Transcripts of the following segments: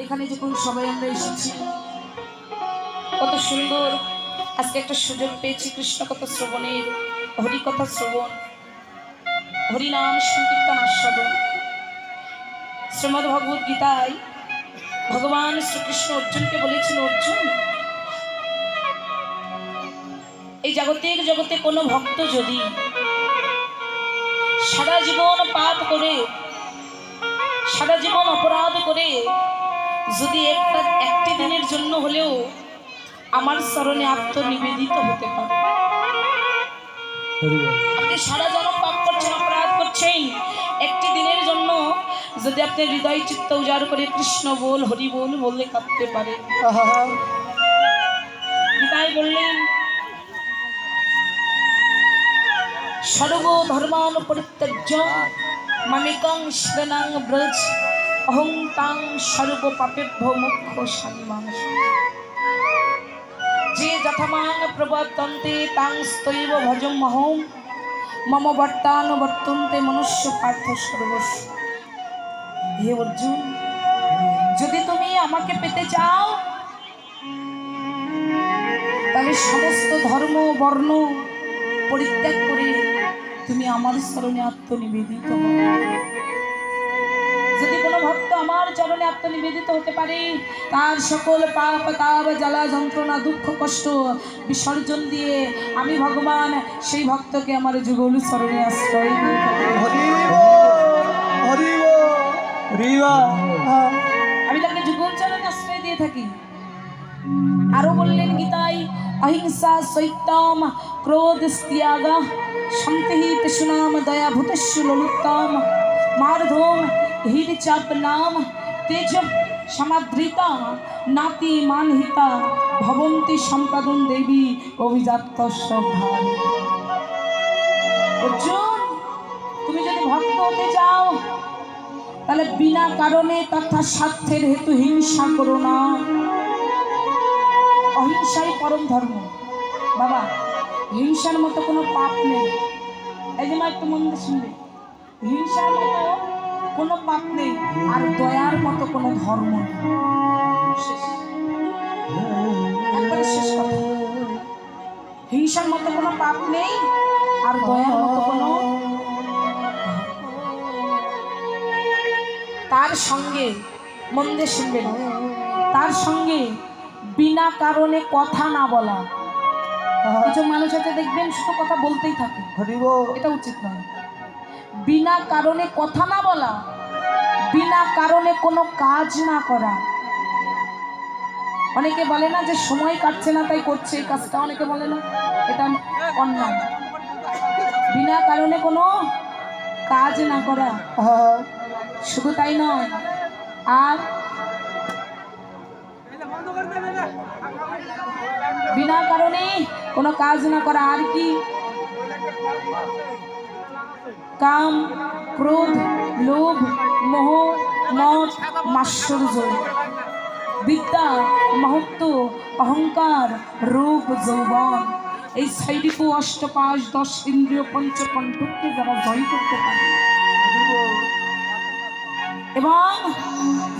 এখানে সবাই আমরা এসেছি, কত সুন্দর। আজকে একটা সুযোগ পেয়েছি, কৃষ্ণ কথা শ্রবণের হরিকথা শ্রবণ হরিনাম সংকীর্তন আস্বাদন। শ্রীমদ ভগবত গীতায় ভগবান শ্রীকৃষ্ণ অর্জুনকে বলেছেন অর্জুন এই জগতের জগতে কোনো ভক্ত যদি সারা জীবন পাপ করে সারা জীবন অপরাধ করে যদি একটা একটি দিনের জন্য হলেও আমার স্মরণে আত্মনিবেদিত হতে পারে। আপনি সারা জনম পাপ করছেন অপরাধ করছেন একটি দিনের জন্য যদি আপনি হৃদয় চিত্ত উজাড় করে কৃষ্ণ বল হরি বল বললে কাঁদতে পারে গীতায় বললেন সর্ব ধর্মান পরিত্যাজ্য মামিকং শরণাং ব্রজ, অহং তাং সর্ব পাপেভ্য মুখ্য স্বামী মানুষ যে যথামাং প্রবর্তন্তে তাং স্তৈব ভজম মহম মম বর্তান বর্তন্তে মনুষ্য পার্থ সর্বস্ব। হে অর্জুন, যদি তুমি আমাকে পেতে চাও, তাহলে সমস্ত ধর্ম, বর্ণ পরিত্যাগ করে তুমি আমার স্মরণে আত্মনিবেদিত। যদি কোনো ভক্ত আমার চরণে আত্মনিবেদিত হতে পারে, তার সকল পাপ, তাপ, জ্বালা, যন্ত্রণা, দুঃখ, কষ্ট বিসর্জন দিয়ে আমি ভগবান সেই ভক্তকে আমার যুগল স্মরণে আশ্রয় আমি তাকে যুগল চরণে আশ্রয় দিয়ে থাকি আরও বললেন গীতায়, অহিংসা সৈত্যম দয়া ভূতস্যু ললুত্তম মারধোম হীর চাপ নাম তেজ সমাদৃতা নাতি মানহিতা ভবন্তি সম্পাদন দেবী অভিজাত অর্জুন তুমি যদি ভক্ত হতে চাও, তাহলে বিনা কারণে তথা স্বার্থের হেতু হিংসা করো না। অহিংসাই পরম ধর্ম। বাবা হিংসার মতো কোনো পাপ নেই। এই যে মা একটু মন দিয়ে শুনবে। হিংসার মতো কোনো পাপ নেই আর দয়ার মতো কোনো ধর্ম নেই। শেষ। হিংসার মতো কোনো পাপ নেই আর দয়ার মতো কোনো তার সঙ্গে মন দিয়ে শুনবেন তার সঙ্গে বিনা কারণে কথা না বলা। কিছু মানুষ আছে দেখবেন শুধু কথা বলতেই থাকে। এটা উচিত নয়। বিনা কারণে কথা না বলা বিনা কারণে কোনো কাজ না করা। অনেকে বলে না যে সময় কাটছে না তাই করছে এই কাজটা। অনেকে বলে না এটা অন্যায়। বিনা কারণে কোনো কাজ না করা। শুধু তাই নয় আর বিনা কারণে কোনো কাজ না করা আর কি? কাম, ক্রোধ, লোভ, মোহ, মদ, মাৎসর্য। বিদ্যা, মহত্ব, অহংকার, রূপ, যৌবন। এই সাইডিকু অষ্টপাশ, দশ ইন্দ্রিয় পঞ্চকণ্ঠকে যারা জয় করতে পারে। এবং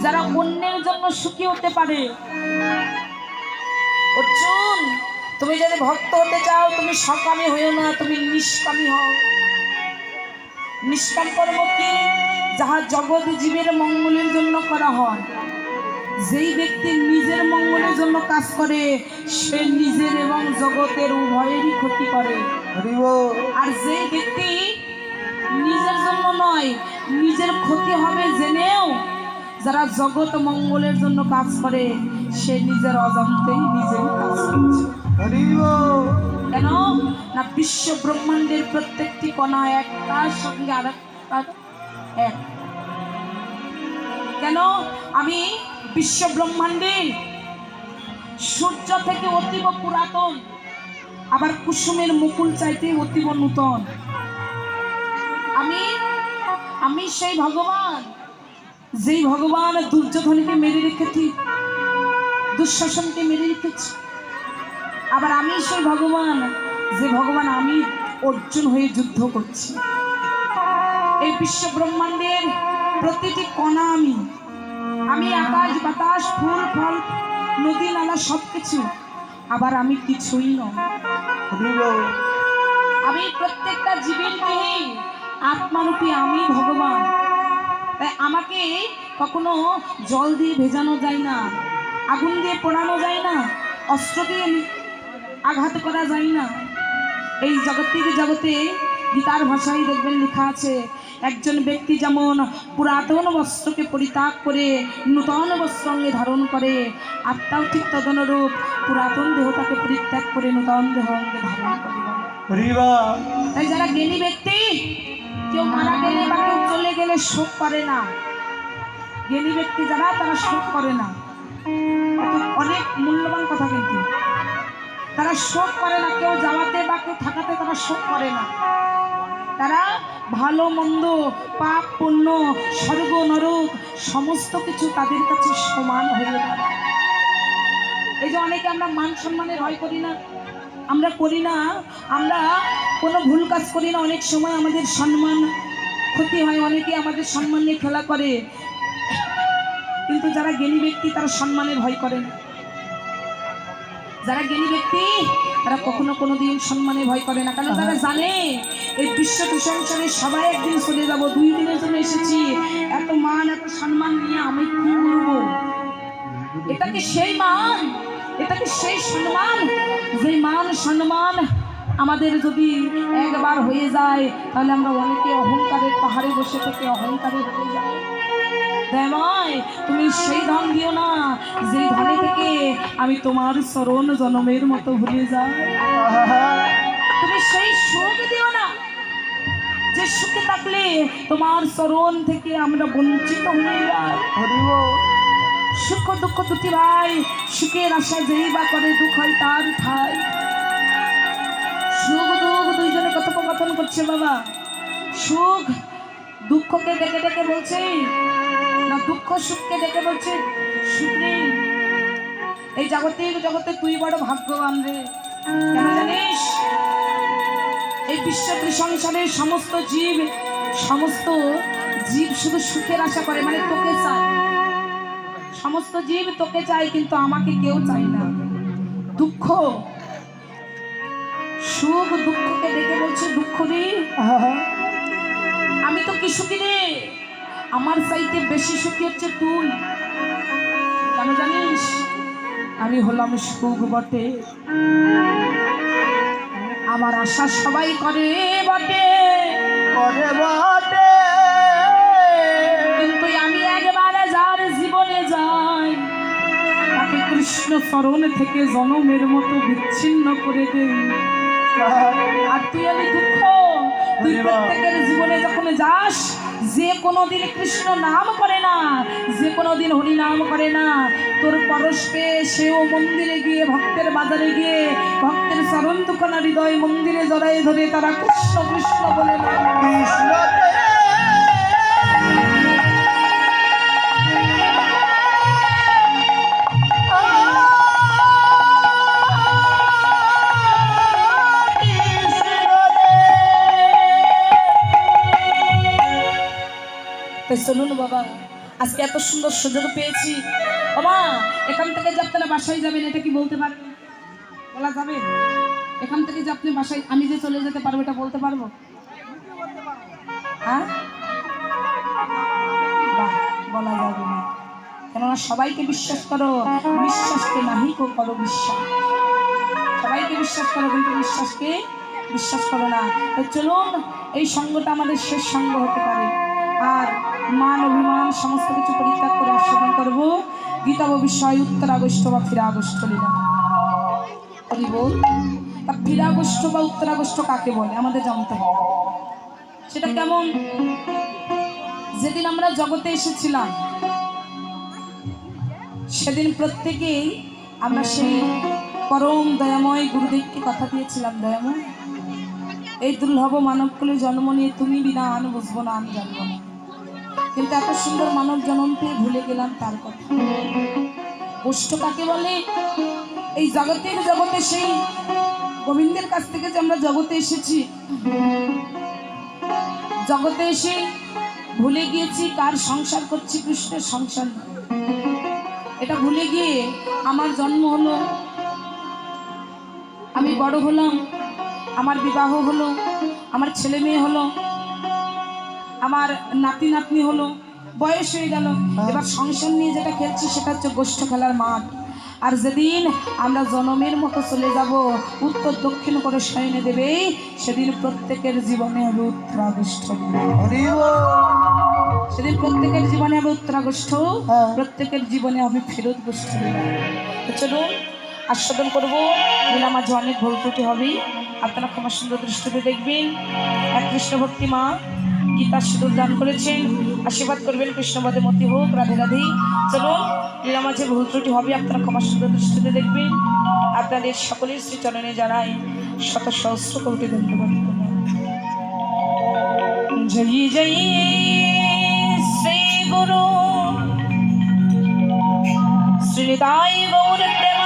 যারা অন্যের জন্য সুখী হতে পারে, অর্জুন তুমি যদি ভক্ত হতে চাও তুমি সকামী হইও না তুমি নিষ্কামী হও। নিষ্কাম কর্ম কি যাহা জগৎ জীবের মঙ্গলের জন্য করা হয় যেই ব্যক্তি নিজের মঙ্গলের জন্য কাজ করে সে নিজের এবং জগতের উভয়েরই ক্ষতি করে। আর যে ব্যক্তি নিজের জন্য নয় নিজের ক্ষতি হবে জেনেও যারা জগৎ মঙ্গলের জন্য কাজ করে সে নিজের অজান্তেই নিজেই কাজ করছে। কেন? না বিশ্ব ব্রহ্মাণ্ডের প্রত্যেকটি কণা একটার সঙ্গে আর এক। কেন? আমি বিশ্ব ব্রহ্মাণ্ডে সূর্য থেকে অতীব পুরাতন, আবার কুসুমের মুকুল চাইতে অতীব নূতন। আমি আমি সেই ভগবান, যেই ভগবান দুর্যোধনকে মেরে রেখেছি, দুঃশাসনকে মেরে রেখেছি। আবার আমি সেই ভগবান, যে ভগবান আমি অর্জুন হয়ে যুদ্ধ করছি। এই বিশ্ব ব্রহ্মাণ্ডের প্রতিটি কণা আমি আমি আকাশ, বাতাস, ফুল, ফল, নদী, নালা সব কিছু আবার আমি কিছুই নয় আমি প্রত্যেকটা জীবের দেহে আত্মারূপী আমি ভগবান। তাই আমাকে কখনো জল দিয়ে ভেজানো যায় না, আগুন দিয়ে পোড়ানো যায় না, অস্ত্র দিয়ে আঘাত করা যায় না। এই জগতিক জগতে গীতার ভাষায় দেখবেন লেখা আছে একজন ব্যক্তি যেমন পুরাতন বস্ত্রকে পরিত্যাগ করে নূতন বস্ত্র অঙ্গে ধারণ করে আত্মাও ঠিক তদনুরূপ পুরাতন দেহটাকে পরিত্যাগ করে নূতন দেহ অঙ্গে ধারণ করে। তাই যারা জ্ঞানী ব্যক্তি কেউ মারা গেলে বা কেউ চলে গেলে শোক করে না। জ্ঞানী ব্যক্তি যারা তারা শোক করে না। অনেক মূল্যবান কথা কিন্তু। তারা শোক করে না, কেউ যাওয়াতে বা কেউ থাকাতে তারা শোক করে না। তারা ভালো, মন্দ, পাপ, পুণ্য, স্বর্গ, নরক, সমস্ত কিছু তাদের কাছে সমান হয়ে দাঁড়ায়। এই যে অনেকে আমরা মান সম্মানের ভয় করি না, আমরা করি না, আমরা কোনো ভুল কাজ করি না, অনেক সময় আমাদের সম্মান ক্ষতি হয়, অনেকে আমাদের সম্মান নিয়ে খেলা করে। কিন্তু যারা জ্ঞানী ব্যক্তি তারা সম্মানে ভয় করে না। যারা জ্ঞানী ব্যক্তি, তারা কখনো কোনো দিন সম্মানে ভয় করে না। কারণ তারা জানে, এই বিশ্ব প্রশংসনে সবাই একদিন চলে যাব, দুই দিনের জন্য এসেছি। এত মান, এত সম্মান নিয়ে আমি কি করব এটা কি সেই মান এটা কি সেই সম্মান যে মান, সম্মান আমাদের যদি একবার হয়ে যায়, তাহলে আমরা অনেকে অহংকারের পাহাড়ে বসে থেকে অহংকারে হয়ে যাই দেমায়, তুমি সেই ধন দিও না যে ধনে থেকে আমি তোমার স্মরণ জনমের মতো ভুলে যাই। তুমি সেই সুখ দিও না, যে সুখে থাকলে তোমার চরণ থেকে আমরা বঞ্চিত হয়ে যাই। সুখ দুঃখ দুটি ভাই, সুখের আশা যেই বা করে দুঃখ হয় তার ঠাই। সুখ, দুঃখ দুইজনে কথোপকথন করছে বাবা। সুখ দুঃখকে ডেকে ডেকে বলছে দুঃখ সুখকে দেখে বলছে সুখ নেই এই জাগতিক জগতে তুই বড় ভাগ্যবান রে। কেন জানিস? এই বিশ্ব সংসারের সমস্ত জীব সমস্ত জীব শুধু সুখের আশা করে মানে তোকে চায়। সমস্ত জীব তোকে চায় কিন্তু আমাকে কেউ চাই না। দুঃখ সুখ দুঃখকে দেখে বলছে দুঃখ রে আমি তো কিছু সুখী রে আমার চাইতে বেশি সুখী হচ্ছে তুই। কেন জানিস? আমি হলাম সুখ বটে। আমার আশা সবাই করে বটে। করে বটে। কিন্তু আমি একবারে যার জীবনে যাই তাকে কৃষ্ণ চরণ থেকে জনমের মতো বিচ্ছিন্ন করে দেই। আর তুই আমি দুঃখ তুই প্রত্যেকের জীবনে যখন যাস, যে কোনো দিন কৃষ্ণ নাম করে না, যে কোনোদিন হরি নাম করে না তোর পরশ পেয়ে সেও মন্দিরে গিয়ে, ভক্তের বাজারে গিয়ে, ভক্তের চরণ দুখানা হৃদয় মন্দিরে জড়াই ধরে তারা কৃষ্ণ কৃষ্ণ বলে নাম করে। তাই চলুন বাবা। আজকে এত সুন্দর সুযোগ পেয়েছি। বাবা, এখান থেকে যে আপনারা বাসায় যাবেন, এটা কি বলতে পারবেন বলা যাবে? এখান থেকে যে আপনি বাসায় আমি যে চলে যেতে পারব, এটা বলতে পারব? হ্যাঁ? বলা যাবে না। কেননা সবাইকে বিশ্বাস করো বিশ্বাসকে নাহি করো বিশ্বাস। সবাইকে বিশ্বাস করো, কিন্তু বিশ্বাসকে বিশ্বাস করো না। তো চলুন, এই সঙ্গটা আমাদের শেষ সঙ্গ হতে পারে। আর মান, অভিমান, সমস্ত কিছু পরিত্যাগ করে আস্বাদন করব। গীতা বিষয় উত্তর আগস্ট বা ফিরা আগস্ট লীলা বল? তা বা উত্তর আগস্ট কাকে বলে? আমাদের জানতে হবে। সেটা কেমন? যেদিন আমরা জগতে এসেছিলাম, সেদিন প্রত্যেকেই আমরা সেই পরম দয়াময় গুরুদেবকে কথা দিয়েছিলাম, দয়াময়, এই দুর্লভ মানবকুলে জন্ম নিয়ে তুমি বিনা আন বুঝব না, আমি জানব না। কিন্তু এত সুন্দর মানব জন্ম পেয়ে ভুলে গেলাম তার কথা। গোষ্ঠ কাকে বলে? এই জগতের জগতে সেই গোবিন্দের কাছ থেকে যে আমরা জগতে এসেছি, জগতে এসে ভুলে গিয়েছি কার সংসার করছি কৃষ্ণের সংসার এটা ভুলে গিয়ে আমার জন্ম হলো, আমি বড় হলাম, আমার বিবাহ হলো, আমার ছেলে মেয়ে হলো আমার নাতি নাতনি হলো বয়স হয়ে গেল। এবার সংসার নিয়ে যেটা খেলছি সেটা হচ্ছে গোষ্ঠ খেলার মাঠ। আর যেদিন আমরা জনমের মতো চলে যাব উত্তর দক্ষিণ করে সয়নে দেবে সেদিন প্রত্যেকের জীবনে হবে উত্তরাগোষ্ঠ। সেদিন প্রত্যেকের জীবনে হবে উত্তরাগোষ্ঠ হ্যাঁ। প্রত্যেকের জীবনে হবে ফেরত গোষ্ঠ। চলুন আস্বাদন করব লীলা মাঝে অনেক ভুল ত্রুটি হবেই। আপনারা ক্ষমা সুন্দর দৃষ্টিতে দেখবেন। এক কৃষ্ণ ভক্তি মা গীতার সুদূর দান করেছেন। আশীর্বাদ করবেন কৃষ্ণবাদে মতি হোক, রাধে রাধে। চলুন লীলা মাঝে ভুল ত্রুটি হবে, আপনারা ক্ষমা সুন্দর দৃষ্টিতে দেখবেন। আপনাদের সকলের শ্রীচরণে জানাই শত সহস্র কোটি ধন্যবাদ। জয় জয়, শ্রী গুরু। শ্রীদাই গৌর প্রেমানন্দে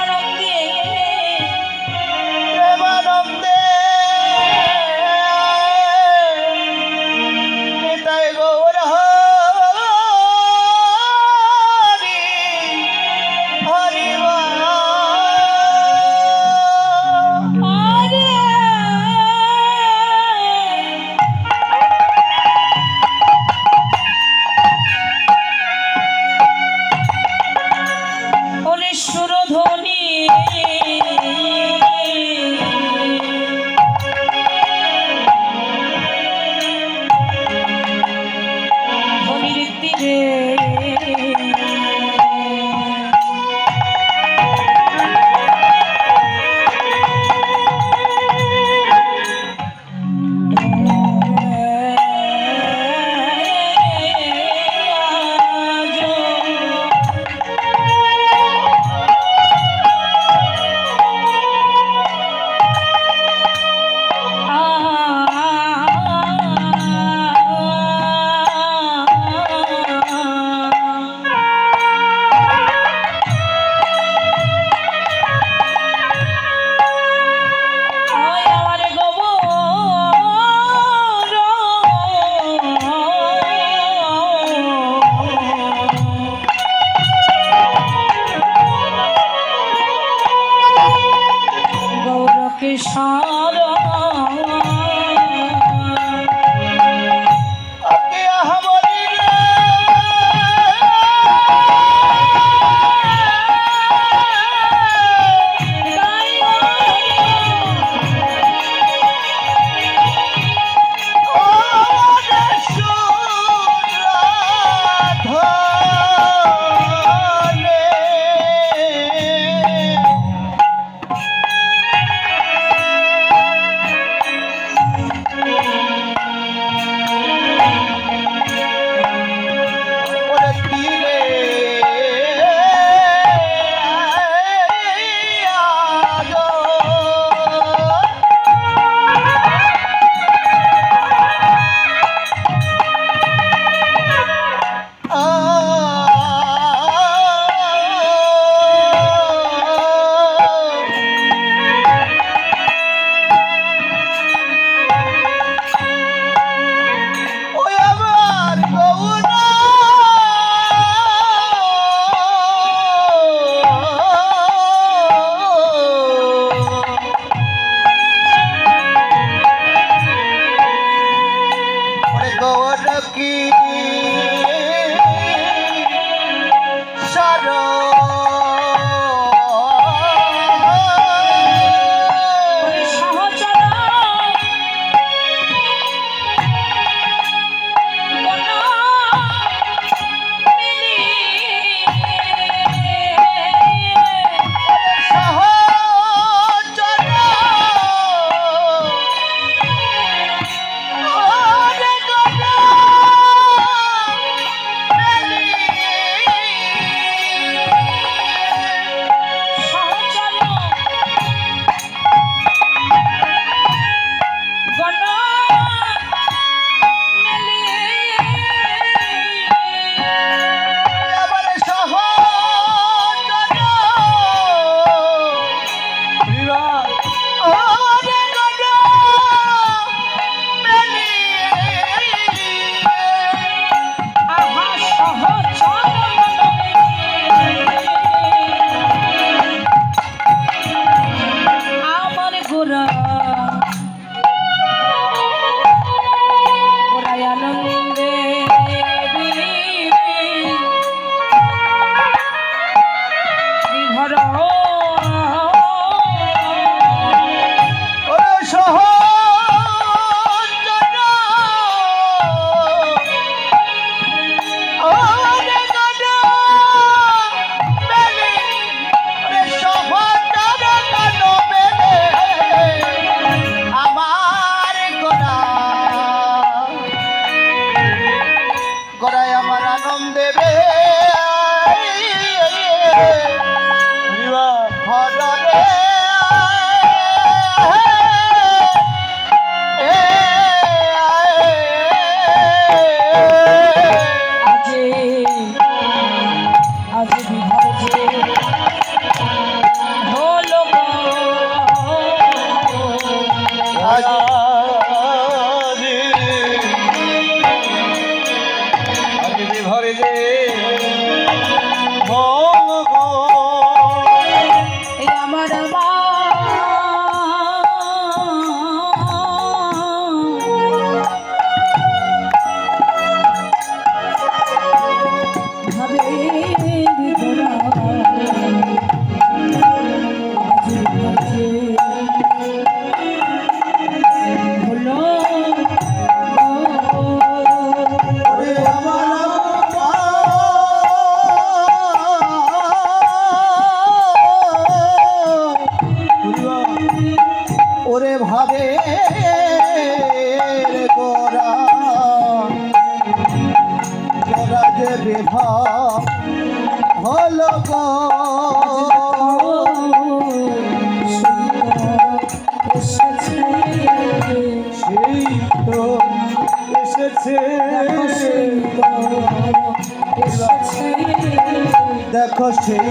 দেখো সেই